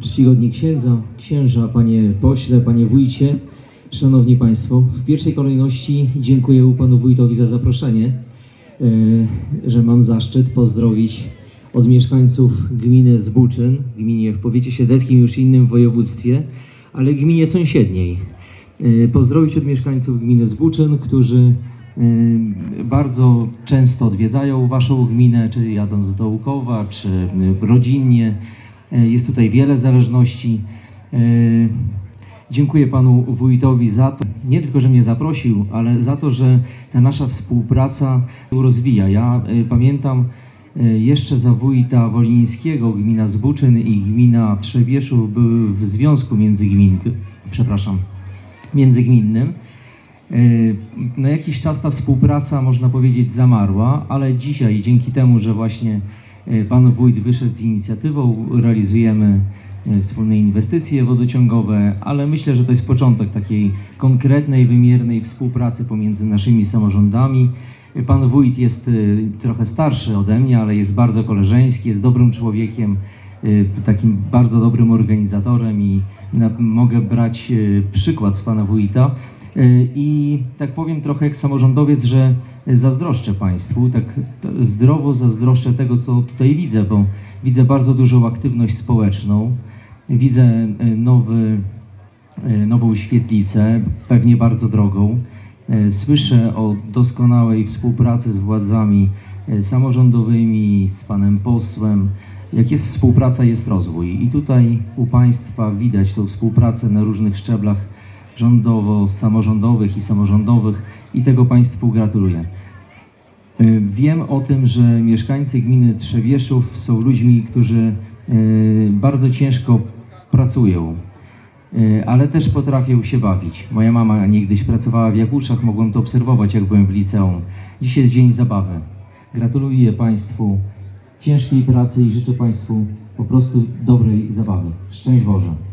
Czcigodni księdza, księża, panie pośle, panie wójcie, szanowni państwo. W pierwszej kolejności dziękuję panu wójtowi za zaproszenie, e, że mam zaszczyt pozdrowić od mieszkańców gminy Zbuczyn, gminie w powiecie siedleckim, już innym województwie, ale gminie sąsiedniej. E, Pozdrowić od mieszkańców gminy Zbuczyn, którzy e, bardzo często odwiedzają waszą gminę, czy jadąc do Łukowa, czy rodzinnie. E, Jest tutaj wiele zależności. E, Dziękuję panu wójtowi za to, nie tylko, że mnie zaprosił, ale za to, że ta nasza współpraca rozwija. Ja e, pamiętam jeszcze za wójta Wolińskiego gmina Zbuczyn i gmina Trzebieszów były w związku międzygmin, przepraszam, międzygminnym. Na jakiś czas ta współpraca, można powiedzieć, zamarła, ale dzisiaj, dzięki temu, że właśnie pan wójt wyszedł z inicjatywą, realizujemy e, wspólne inwestycje wodociągowe, ale myślę, że to jest początek takiej konkretnej, wymiernej współpracy pomiędzy naszymi samorządami. E, Pan wójt jest e, trochę starszy ode mnie, ale jest bardzo koleżeński, jest dobrym człowiekiem, takim bardzo dobrym organizatorem i mogę brać przykład z pana wójta. Y, I tak powiem trochę jak samorządowiec, że zazdroszczę Państwu, tak zdrowo zazdroszczę tego, co tutaj widzę, bo widzę bardzo dużą aktywność społeczną, widzę y, nowy, y, nową świetlicę, pewnie bardzo drogą. Słyszę o doskonałej współpracy z władzami samorządowymi, z panem posłem. Jak jest współpraca, jest rozwój. I tutaj u Państwa widać tą współpracę na różnych szczeblach rządowo-samorządowych i samorządowych i tego Państwu gratuluję. Y, Wiem o tym, że mieszkańcy gminy Trzebieszów są ludźmi, którzy y, bardzo ciężko pracują, y, ale też potrafią się bawić. Moja mama niegdyś pracowała w Jakuczach, mogłem to obserwować, jak byłem w liceum. Dziś jest dzień zabawy. Gratuluję Państwu ciężkiej pracy i życzę Państwu po prostu dobrej zabawy. Szczęść Boże.